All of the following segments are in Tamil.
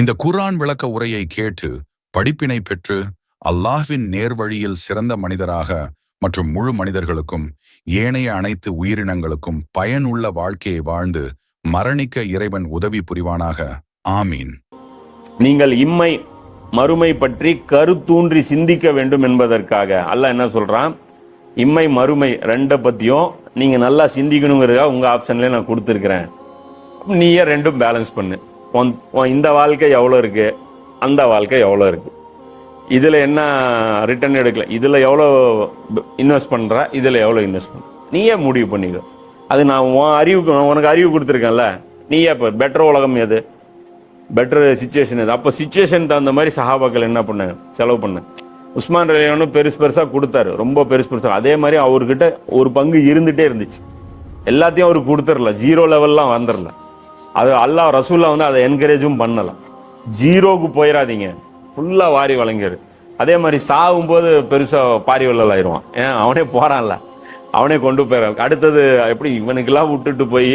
இந்த குர்ஆன் விளக்க உரையை கேட்டு படிப்பினை பெற்று அல்லாஹ்வின் நேர்வழியில் சிறந்த மனிதராக மற்றும் முழு மனிதர்களுக்கும் ஏனைய அனைத்து உயிரினங்களுக்கும் பயனுள்ள வாழ்க்கையை வாழ்ந்து மரணிக்க இறைவன் உதவி புரிவானாக. ஆமீன். நீங்கள் இம்மை மறுமை பற்றி கருத்தூன்றி சிந்திக்க வேண்டும் என்பதற்காக. அல்லாஹ் என்ன சொல்றான்? இம்மை மறுமை ரெண்டை பத்தியும் நீங்க நல்லா சிந்திக்கணுங்கிறதா உங்க ஆப்ஷன்ல நான் கொடுத்துருக்கிறேன். நீயே ரெண்டும் பேலன்ஸ் பண்ணு. உன் உன் இந்த வாழ்க்கை எவ்வளோ இருக்குது அந்த வாழ்க்கை எவ்வளோ இருக்குது இதில் என்ன ரிட்டர்ன் எடுக்கல? இதில் எவ்வளோ இன்வெஸ்ட் பண்ணுற இதில் எவ்வளோ இன்வெஸ்ட் பண்ண நீயே முடிவு பண்ணிக்க. அது நான் உன் அறிவுக்கு உனக்கு அறிவு கொடுத்துருக்கேன்ல. நீயே இப்போ பெட்டர் உலகம் எது? பெட்டர் சுச்சுவேஷன் எது? அப்போ சுச்சுவேஷன் தகுந்த மாதிரி சஹாபாக்கள் என்ன பண்ணாங்க? செலவு பண்ணேன் உஸ்மான் ரலியானும் பெருசு பெருசாக கொடுத்தாரு. ரொம்ப பெருசு பெருசாக அதே மாதிரி அவர்கிட்ட ஒரு பங்கு இருந்துகிட்டே இருந்துச்சு. எல்லாத்தையும் அவருக்கு கொடுத்துடல. ஜீரோ லெவல்லாம் வந்துடல. அது அல்லாஹ் ரசூல்லா வந்து அதை என்கரேஜும் பண்ணலாம். ஜீரோக்கு போயிடாதீங்க ஃபுல்லாக வாரி வழங்கிடு அதே மாதிரி சாகும் போது பெருசா பாரி வள்ளல் ஆயிடுவான் ஏன் அவனே போகிறான்ல அவனே கொண்டு போயிடறான் அடுத்தது எப்படி இவனுக்கெல்லாம் விட்டுட்டு போய்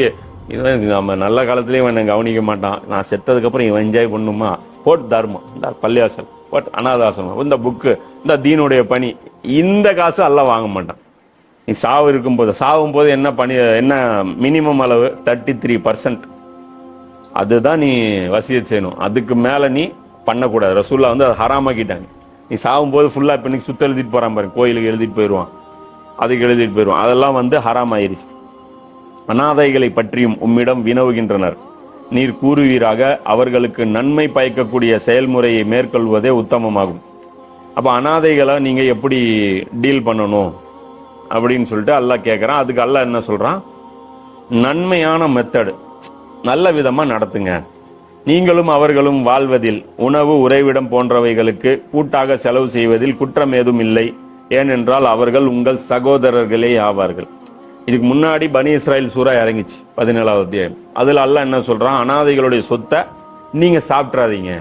இவன் நம்ம நல்ல காலத்துலேயும் இவனை கவனிக்க மாட்டான். நான் செத்ததுக்கப்புறம் இவன் என்ஜாய் பண்ணுமா? போட் தர்மம் இந்த பள்ளியாசல் போட் அனாதாசனம். இந்த புக்கு இந்த தீனுடைய பணி. இந்த காசு எல்லாம் வாங்க மாட்டான். நீ சாவு இருக்கும்போது சாகும்போது என்ன பணி என்ன மினிமம் அளவு? தேர்ட்டி த்ரீ பர்சன்ட் அதுதான் நீ வசியத் செய்யணும். அதுக்கு மேலே நீ பண்ணக்கூடாது. ரசூல்லா வந்து அதை ஹராமாக்கிட்டாங்க. நீ சாகும்போது ஃபுல்லாக இப்போ நீ சுத்த எழுதிட்டு போகிறான் பாருங்க. கோயிலுக்கு எழுதிட்டு போயிடுவான் அதுக்கு எழுதிட்டு போயிடுவான் அதெல்லாம் வந்து ஹராம் ஆயிடுச்சு அனாதைகளை பற்றியும் உம்மிடம் வினவுகின்றனர். நீர் கூறுவீராக அவர்களுக்கு நன்மை பயக்கக்கூடிய செயல்முறையை மேற்கொள்வதே உத்தமமாகும். அப்போ அனாதைகளை நீங்கள் எப்படி டீல் பண்ணணும்? அப்படின்னு சொல்லிட்டு அல்லாஹ் கேட்குறான் அதுக்கு அல்லாஹ் என்ன சொல்கிறான் நன்மையான மெத்தடு நல்ல விதமாக நடத்துங்க. நீங்களும் அவர்களும் வாழ்வதில் உணவு உறைவிடம் போன்றவைகளுக்கு கூட்டாக செலவு செய்வதில் குற்றம் ஏதும் இல்லை. ஏனென்றால் அவர்கள் உங்கள் சகோதரர்களே ஆவார்கள். இதுக்கு முன்னாடி பனி இஸ்ராயல் சூறா இறங்கிச்சு பதினேழாவது அத்தியாயம். அதில் அல்ல என்ன சொல்கிறான் அனாதைகளுடைய சொத்தை நீங்கள் சாப்பிட்றாதீங்க.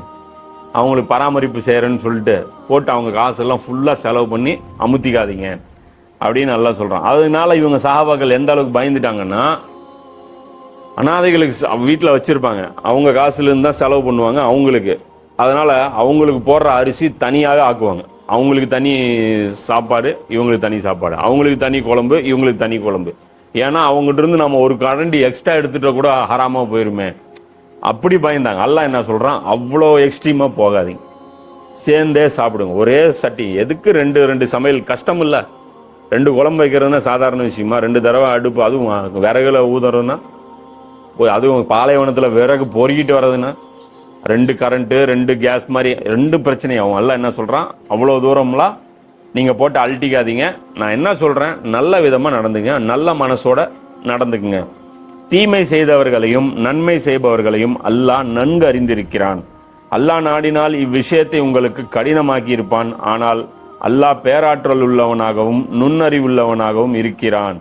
அவங்களுக்கு பராமரிப்பு செய்கிறேன்னு சொல்லிட்டு போட்டு அவங்க காசெல்லாம் ஃபுல்லாக செலவு பண்ணி அமுத்திக்காதீங்க. அப்படின்னு நல்லா சொல்கிறான் அதனால இவங்க சகாபாக்கள் எந்த அளவுக்கு பயந்துட்டாங்கன்னா அனாதைகளுக்கு வீட்டில் வச்சுருப்பாங்க. அவங்க காசுலேருந்து தான் செலவு பண்ணுவாங்க அவங்களுக்கு. அதனால் அவங்களுக்கு போடுற அரிசி தனியாக ஆக்குவாங்க. அவங்களுக்கு தனி சாப்பாடு இவங்களுக்கு தனி சாப்பாடு. அவங்களுக்கு தனி குழம்பு இவங்களுக்கு தனி குழம்பு. ஏன்னா அவங்ககிட்ட இருந்து நம்ம ஒரு கரண்டி எக்ஸ்ட்ரா எடுத்துட்ட கூட ஹராமாக போயிருமே. அப்படி பயந்தாங்க. அல்ல என்ன சொல்கிறான் அவ்வளோ எக்ஸ்ட்ரீமாக போகாதீங்க. சேர்ந்தே சாப்பிடுங்க. ஒரே சட்டி. எதுக்கு ரெண்டு ரெண்டு சமையல்? கஷ்டம் இல்லை. ரெண்டு குழம்பு வைக்கிறதுனா சாதாரண விஷயமா? ரெண்டு தடவை அடுப்பு அதுவும் விறகுல ஊதுறதுன்னா அதுவும் பாலைவனத்தில் விறகு பொறுக்கிட்டு வர்றதுன்னா ரெண்டு கரண்ட்டு ரெண்டு கேஸ் மாதிரி ரெண்டு பிரச்சனையாகும் எல்லாம் என்ன சொல்கிறான் அவ்வளோ தூரம்லாம் நீங்கள் போட்டு அழட்டிக்காதீங்க. நான் என்ன சொல்கிறேன் நல்ல விதமாக நடந்துங்க. நல்ல மனசோட நடந்துக்குங்க. தீமை செய்தவர்களையும் நன்மை செய்பவர்களையும் அல்லாஹ் நன்கு அறிந்திருக்கிறான். அல்லாஹ் நாடினால் இவ்விஷயத்தை உங்களுக்கு கடினமாக்கி இருப்பான் ஆனால் அல்லாஹ் பேராற்றல் உள்ளவனாகவும் நுண்ணறிவுள்ளவனாகவும் இருக்கிறான்.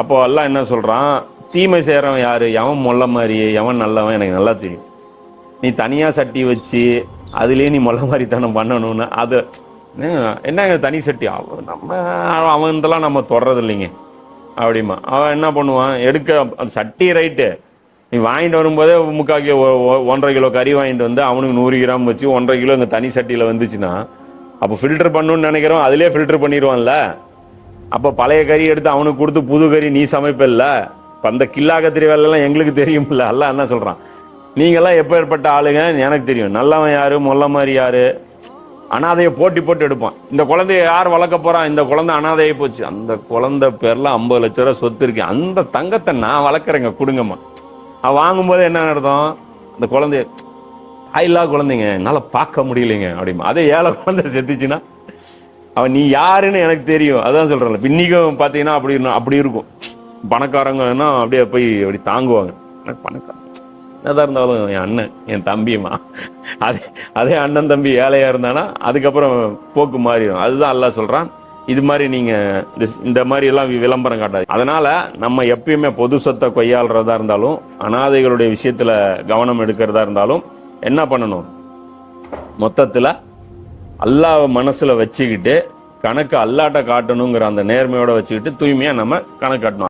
அப்போ அல்லாஹ் என்ன சொல்கிறான் தீமை செய்கிறவன் யார்? எவன் மொல்ல மாதிரி எவன் நல்லவன்? எனக்கு நல்லா தெரியும். நீ தனியாக சட்டி வச்சு அதுலேயே நீ மொல்ல மாதிரி தானே பண்ணணும்னு அது என்னங்க தனி சட்டி? அவன் நம்ம அவன் இதெல்லாம் நம்ம தொடறது இல்லைங்க அப்படிமா அவன் என்ன பண்ணுவான்? எடுக்க அந்த சட்டி ரைட்டு. நீ வாங்கிட்டு வரும்போதே முக்கால் கிலோ ஒன்றரை கிலோ கறி வாங்கிட்டு வந்து அவனுக்கு நூறு கிராம் வச்சு ஒன்றரை கிலோ இந்த தனி சட்டியில் வந்துச்சுன்னா அப்போ ஃபில்டர் பண்ணணும்னு நினைக்கிறோம் அதிலே ஃபில்டர் பண்ணிடுவான்ல. அப்போ பழைய கறி எடுத்து அவனுக்கு கொடுத்து புது கறி நீ சமைப்பல்ல. இப்போ அந்த கில்லா கத்திரி வேலைலாம் எங்களுக்கு தெரியும்ல. அல்ல என்ன சொல்கிறான் நீங்கெல்லாம் எப்பேற்பட்ட ஆளுங்க? எனக்கு தெரியும். நல்லவன் யார்? மொல்ல மாதிரி யார்? அனாதையை போட்டி போட்டு எடுப்பான். இந்த குழந்தைய யார் வளர்க்க போகிறான் இந்த குழந்தை அனாதையை போச்சு. அந்த குழந்தை பேரில் ஐம்பது லட்ச ரூபா சொத்து இருக்கு. அந்த தங்கத்தை நான் வளர்க்குறேங்க. கொடுங்கம்மா. அவன் வாங்கும்போது என்ன நடத்தும் அந்த குழந்தைய தாயில்லா குழந்தைங்க. என்னால் பார்க்க முடியலைங்க. அப்படிமா அதே ஏழை குழந்தை செத்துச்சுன்னா அவன் நீ யாருன்னு எனக்கு தெரியும். அதான் சொல்கிறேன் இன்னைக்கும் பார்த்தீங்கன்னா அப்படி அப்படி இருக்கும். பணக்காரங்கன்னா அப்படியே போய் அப்படி தாங்குவாங்க. எனக்கு பணக்காரன் என்னதான் இருந்தாலும் என் அண்ணன் என் தம்பியுமா அதே அதே அண்ணன் தம்பி ஏழையா இருந்தானா அதுக்கப்புறம் போக்கு மாறிடும். அதுதான் அல்லாஹ் சொல்றான். இது மாதிரி நீங்க இந்த- மாதிரி எல்லாம் வி- விளம்பரம் காட்டாது அதனால நம்ம எப்பயுமே பொது சொத்தை கையாளுறதா இருந்தாலும் அனாதைகளுடைய விஷயத்துல கவனம் எடுக்கிறதா இருந்தாலும் என்ன பண்ணணும்? மொத்தத்துல அல்லாஹ் மனசுல வச்சுக்கிட்டு கணக்கு அல்லாட்ட காட்டணுங்கிற அந்த நேர்மையோட வச்சுக்கிட்டு தூய்மையா நம்ம கணக்கு காட்டணும்.